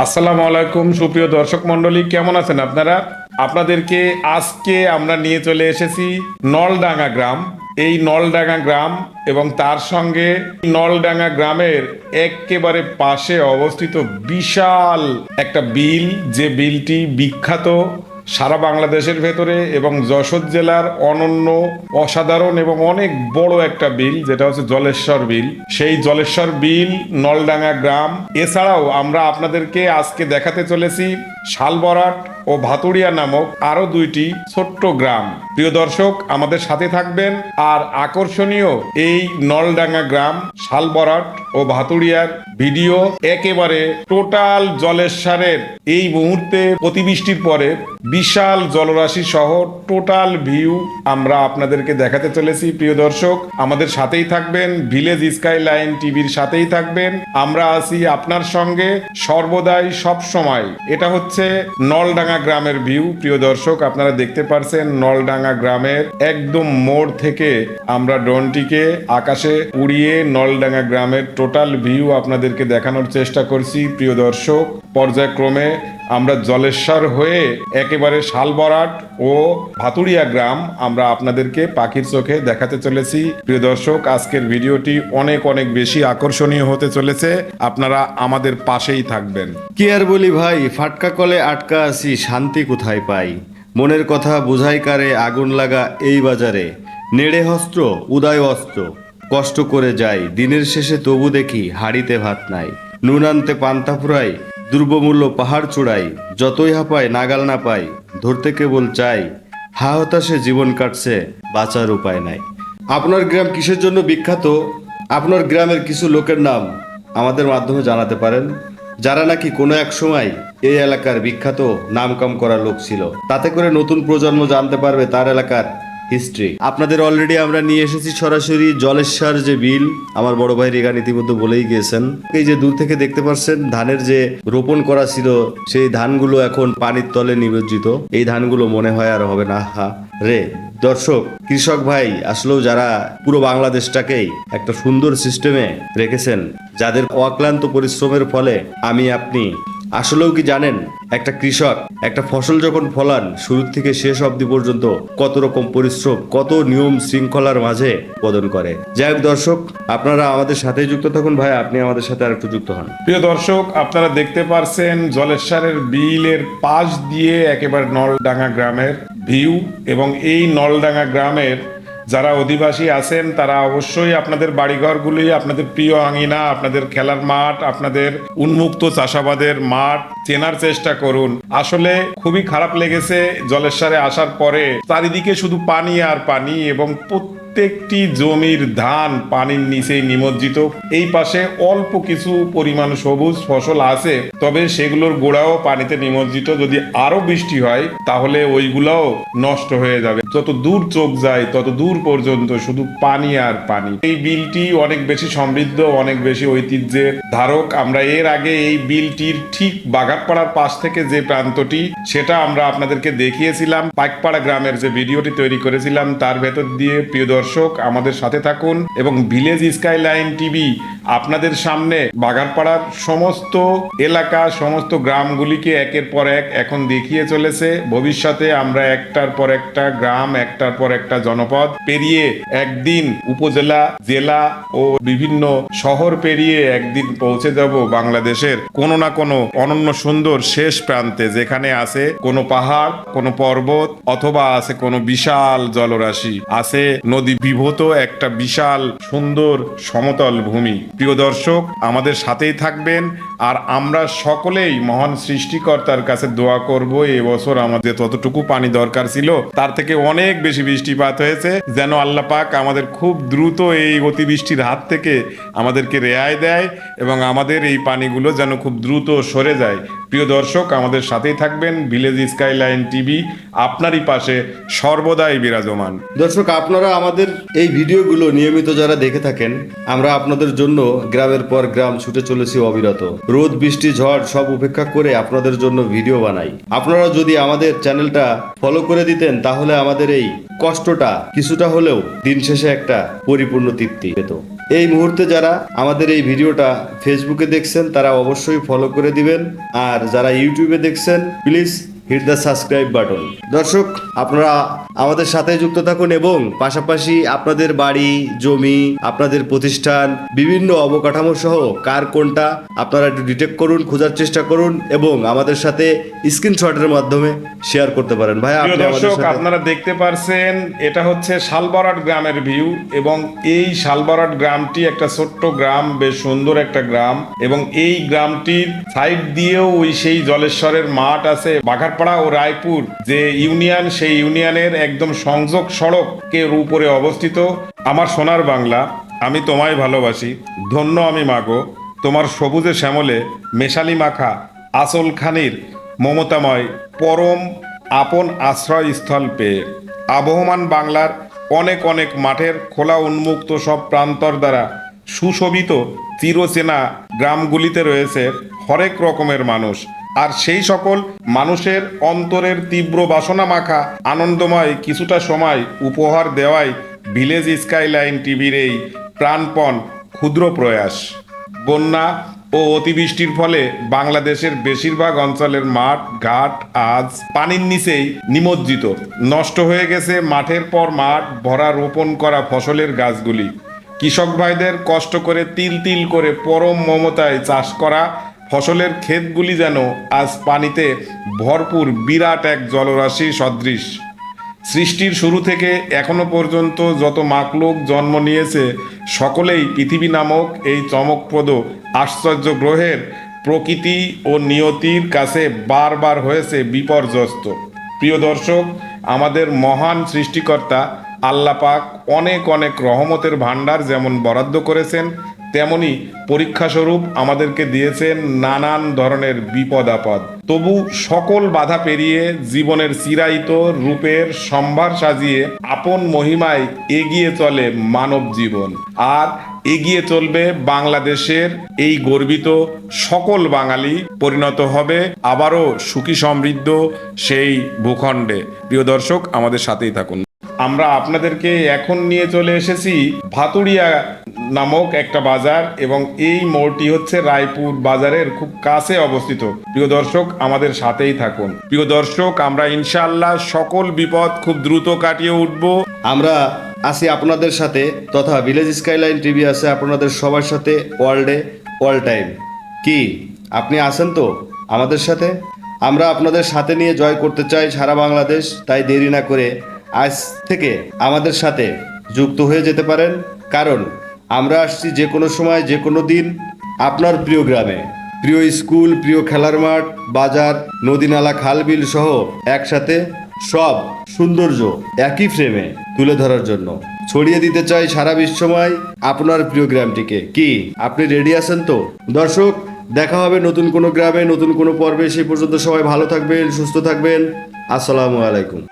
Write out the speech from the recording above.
আসসালামু আলাইকুম, সুপ্রিয় দর্শক মন্ডলী কেমন আছেন আপনারা? আপনাদেরকে আজকে আমরা নিয়ে চলে এসেছি নলডাঙ্গা গ্রাম। এই নলডাঙ্গা গ্রাম এবং তার সঙ্গে নলডাঙ্গা গ্রামের একেবারে পাশে অবস্থিত বিশাল একটা বিল। যে বিলটি বিখ্যাত সারা বাংলাদেশের ভেতরে এবং যশোর জেলার অনন্য, অসাধারণ এবং অনেক বড় একটা বিল, যেটা হচ্ছে জলেশ্বর বিল। সেই জলেশ্বর বিল, নলডাঙ্গা গ্রাম। এছাড়াও আমরা আপনাদেরকে আজকে দেখাতে চলেছি শালবরাট ও ভাতুড়িয়া নামক আরও দুইটি ছোট্ট গ্রাম। প্রিয় দর্শক, আমাদের সাথে থাকবেন আর আকর্ষণীয় এই নলডাঙ্গা গ্রাম, শালবরাট ও ভাতুড়িয়ার ভিডিও একেবারে টোটাল জলেশ্বরের। এই মুহূর্তে অতিবৃষ্টির পরে বিশাল জলরাশি সহ টোটাল ভিউ আমরা আপনাদেরকে দেখাতে চলেছি, প্রিয় দর্শক। আমাদের সাথেই থাকবেন ভিলেজ স্কাই লাইন টিভির সাথেই থাকবেন। আমরা আছি আপনার সঙ্গে সর্বদাই সব সময় এটা হচ্ছে নলডাঙ্গা গ্রামের ভিউ, প্রিয় দর্শক। আপনারা দেখতে পারছেন নলডাঙ্গা গ্রামের একদম মোড় থেকে আমরা ড্রোনটিকে আকাশে উড়িয়ে নলডাঙ্গা গ্রামের টোটাল ভিউ আপনাদেরকে দেখানোর চেষ্টা করছি, প্রিয় দর্শক। পর্যায়ক্রমে আমরা জলেশ্বর হয়ে একেবারে শালবরাট ও ভাতুড়িয়া গ্রাম আমরা আপনাদেরকে পাখির চোখে দেখাতে চলেছি। প্রিয় দর্শক, আজকের ভিডিওটি অনেক অনেক বেশি আকর্ষণীয় হতে চলেছে। আপনারা আমাদের পাশেই থাকবেন। কি আর বলি ভাই, ফাটকা কলে আটকা আছি, শান্তি কোথায় পাই? মনের কথা বুঝাই কারে আগুন লাগা এই বাজারে। নেড়ে হস্ত্র উদয় অস্ত্র কষ্ট করে যাই, দিনের শেষে তবু দেখি হাড়িতে ভাত নাই। নুন আনতে পান্তা ফুরাই দুর্বমূল্য পাহাড় চূড়াই যতই হাঁপায়, নাগাল না পাই ধরতে কেবল চাই হা হতাশে জীবন কাটছে, বাঁচার উপায় নাই। আপনার গ্রাম কিসের জন্য বিখ্যাত? আপনার গ্রামের কিছু লোকের নাম আমাদের মাধ্যমে জানাতে পারেন। যারা নাকি কোনো এক সময় এই এলাকার বিখ্যাত নামকাম করা লোক ছিল। তাতে করে নতুন প্রজন্ম জানতে পারবে তার এলাকার হিস্ট্রি আপনাদের অলরেডি আমরা নিয়ে এসেছি সরাসরি জলেশ্বর যে বিল, আমার বড় ভাই রেগান ইতিমধ্যে বলেই গিয়েছেন। এই যে দূর থেকে দেখতে পাচ্ছেন ধানের যে রোপণ করা ছিল, সেই ধানগুলো এখন পানির তলে নিমজ্জিত। এই ধানগুলো মনে হয় আর হবে না। হা রে, দর্শক, কৃষক ভাই, আসলেও যারা পুরো বাংলাদেশটাকেই একটা সুন্দর সিস্টেমে রেখেছেন, যাদের অক্লান্ত পরিশ্রমের ফলে আমি, আপনি আসলেও কি জানেন, একটা কৃষক, একটা ফসল যখন ফলান শুরু থেকে শেষ অবধি পর্যন্ত কত রকম পরিশ্রম, কত নিয়ম শৃঙ্খলার মাঝে উৎপাদন করে। যাই হোক দর্শক, আপনারা আমাদের সাথে যুক্ত থাকুন ভাই, আপনি আমাদের সাথে আর একটু যুক্ত হন। প্রিয় দর্শক, আপনারা দেখতে পারছেন জলেশ্বরের বিলের পাশ দিয়ে একেবারে নলডাঙ্গা গ্রামের ভিউ এবং এই নলডাঙ্গা গ্রামের যারা অধিবাসী আছেন, তারা অবশ্যই আপনাদের বাড়িঘরগুলি, আপনাদের প্রিয় আঙিনা, আপনাদের খেলার মাঠ, আপনাদের উন্মুক্ত চাষাবাদের মাঠ চেনার চেষ্টা করুন। আসলে খুবই খারাপ লেগেছে জলেশ্বরে আসার পরে চারিদিকে শুধু পানি আর পানি এবং প্রত্যেকটি জমির ধান পানির নিচেই নিমজ্জিত। এই পাশে অল্প কিছু পরিমাণ সবুজ ফসল আছে, তবে সেগুলোর গোড়াও পানিতে নিমজ্জিত। যদি আরও বৃষ্টি হয়, তাহলে ওইগুলাও নষ্ট হয়ে যাবে। যত দূর চোখ যায়, তত দূর পর্যন্ত শুধু পানি আর পানি। এই বিলটি অনেক বেশি সমৃদ্ধ, অনেক বেশি ঐতিহ্যের ধারক। আমরা এর আগে এই বিলটির ঠিক বাগানপাড়ার পাশ থেকে যে প্রান্তটি, সেটা আমরা আপনাদেরকে দেখিয়েছিলাম। পাইকপাড়া গ্রামের যে ভিডিওটি তৈরি করেছিলাম, তার ভেতর দিয়ে প্রিয় দর্শক আমাদের সাথে থাকুন এবং ভিলেজ স্কাই লাইন টিভি আপনাদের সামনে বাগানপাড়ার সমস্ত এলাকা, সমস্ত গ্রামগুলিকে একের পর এক এখন দেখিয়ে চলেছে। ভবিষ্যতে আমরা একটার পর একটা গ্রাম, একটার পর একটা জনপদ পেরিয়ে একদিন উপজেলা, জেলা ও বিভিন্ন শহর পেরিয়ে একদিন পৌঁছে যাব বাংলাদেশের কোনো না কোনো অনন্য সুন্দর শেষ প্রান্তে, যেখানে আছে কোনো পাহাড়, কোনো পর্বত অথবা আছে কোনো বিশাল জলরাশি, আছে নদী বিভূত একটা বিশাল, সুন্দর, সমতল ভূমি। প্রিয় দর্শক, আমাদের সাথেই থাকবেন আর আমরা সকলেই মহান সৃষ্টিকর্তার কাছে দোয়া করব। এবছর আমাদের ততটুকু পানি দরকার ছিল, তার থেকে অনেক বেশি বৃষ্টিপাত হয়েছে। যেন আল্লাহ পাক আমাদের খুব দ্রুত এই অতিবৃষ্টির হাত থেকে আমাদেরকে রেহাই দেয় এবং আমাদের এই পানিগুলো যেন খুব দ্রুত সরে যায়। প্রিয় দর্শক, আমাদের সাথেই থাকবেন ভিলেজ স্কাইলাইন টিভি আপনারই পাশে সর্বদাই বিরাজমান। দর্শক, আপনারা আমাদের এই ভিডিওগুলো নিয়মিত যারা দেখে থাকেন, আমরা আপনাদের জন্য গ্রামের পর গ্রাম ছুটে চলেছি অবিরত। রোদ, বৃষ্টি, ঝড় সব উপেক্ষা করে আপনাদের জন্য ভিডিও বানাই। আপনারা যদি আমাদের চ্যানেলটা ফলো করে দিতেন, তাহলে আমাদের এই কষ্টটা কিছুটা হলেও দিন শেষে একটা পরিপূর্ণ তৃপ্তি পেত। এই মুহূর্তে যারা আমাদের এই ভিডিওটা ফেসবুকে দেখছেন, তারা অবশ্যই ফলো করে দিবেন। আর যারা ইউটিউবে দেখছেন please hit the subscribe button দর্শক আপনারা আমাদের সাথে যুক্ত থাকুন এবং পাশাপাশি আপনাদের বাড়ি জমি আপনাদের প্রতিষ্ঠান বিভিন্ন অবকাঠামো সহ কার কোনটা আপনারা একটু ডিটেক্ট করুন খোঁজার চেষ্টা করুন এবং আমাদের সাথে স্ক্রিনশটের মাধ্যমে শেয়ার করতে পারেন। ভাই দর্শক আপনারা দেখতে পারছেন এটা হচ্ছে শালবরাট গ্রামের ভিউ এবং এই শালবরাট গ্রামটি একটা ছোট্ট গ্রাম বেশ সুন্দর একটা গ্রাম এবং এই গ্রামটির সাইড দিয়েও ওই সেই জলেশ্বরের মাঠ আছে বাঘারপাড়া ও রায়পুর যে ইউনিয়ন, সেই ইউনিয়নের একদম সংযোগ সড়কের উপরে অবস্থিত। আমার সোনার বাংলা, আমি তোমায় ভালোবাসি, ধন্য আমি মাগো। তোমার সবুজে শ্যামলে মেশালি মাখা আসল খানির মমতাময় পরম আপন আশ্রয়স্থল পেয়ে। আবহমান বাংলার অনেক অনেক মাঠের খোলা উন্মুক্ত সব প্রান্তর দ্বারা সুশোভিত চিরচেনা গ্রামগুলিতে রয়েছে হরেক রকমের মানুষ। আর সেই সকল মানুষের অন্তরের তীব্র বাসনা মাখা আনন্দময় কিছুটা সময় উপহার দেওয়াই ভিলেজ স্কাইলাইন টিভির এই প্রাণপণ ক্ষুদ্র প্রয়াস। বন্যা ও অতিবৃষ্টির ফলে বাংলাদেশের বেশিরভাগ অঞ্চলের মাঠ, ঘাট আজ পানির নিচেই নিমজ্জিত। নষ্ট হয়ে গেছে মাঠের পর মাঠ, ভরা রোপণ করা ফসলের গাছগুলি। কৃষক ভাইদের কষ্ট করে তিল তিল করে পরম মমতায় চাষ করা ফসলের ক্ষেতগুলি যেন আজ পানিতে ভরপুর বিরাট এক জলরাশি সদৃশ। সৃষ্টির শুরু থেকে এখনও পর্যন্ত যত মাকলুক জন্ম নিয়েছে, সকলেই পৃথিবী নামক এই চমকপ্রদ আশ্চর্য গ্রহের প্রকৃতি ও নিয়তির কাছে বারবার হয়েছে বিপর্যস্ত। প্রিয় দর্শক, আমাদের মহান সৃষ্টিকর্তা আল্লাপাক অনেক অনেক রহমতের ভাণ্ডার যেমন বরাদ্দ করেছেন তেমনি পরীক্ষাস্বরূপ আমাদেরকে দিয়েছেন নানান ধরনের বিপদ আপদ। তবু সকল বাধা পেরিয়ে জীবনের চিরায়িত রূপের সম্ভার সাজিয়ে আপন মহিমায় এগিয়ে চলে মানব জীবন। আর এগিয়ে চলবে বাংলাদেশের এই গর্বিত সকল বাঙালি। পরিণত হবে আবারও সুখী সমৃদ্ধ সেই ভূখণ্ডে। প্রিয় দর্শক, আমাদের সাথেই থাকুন। আমরা আপনাদেরকে এখন নিয়ে চলে এসেছি ভাতুড়িয়া নামক একটা বাজার এবং এই মোড়টি হচ্ছে রায়পুর বাজারের খুব কাছে অবস্থিত। প্রিয় দর্শক, আমাদের সাথেই থাকুন। প্রিয় দর্শক, আমরা ইনশাআল্লাহ সকল বিপদ খুব দ্রুত কাটিয়ে উঠব। আমরা আছি আপনাদের সাথে তথা ভিলেজ স্কাইলাইন টিভি আছে আপনাদের সবার সাথে ওয়ার্ল্ডে অল টাইম কি, আপনি আসেন তো আমাদের সাথে? আমরা আপনাদের সাথে নিয়ে জয় করতে চাই সারা বাংলাদেশ, তাই দেরি না করে আজ থেকে আমাদের সাথে যুক্ত হয়ে যেতে পারেন। কারণ আমরা আসছি যে কোনো সময়, যে কোনো দিন আপনার প্রিয় গ্রামে। প্রিয় স্কুল, প্রিয় খেলার মাঠ, বাজার নদী নালা খাল বিল সহ একসাথে সব সৌন্দর্য একই ফ্রেমে তুলে ধরার জন্য। ছড়িয়ে দিতে চাই সারা বিশ্বময় আপনার প্রিয় গ্রামটিকে। কি? আপনি রেডি আছেন তো? দর্শক, দেখা হবে নতুন কোনো গ্রামে, নতুন কোনো পর্বে। সেই পর্যন্ত সবাই ভালো থাকবেন, সুস্থ থাকবেন। আসসালামু আলাইকুম।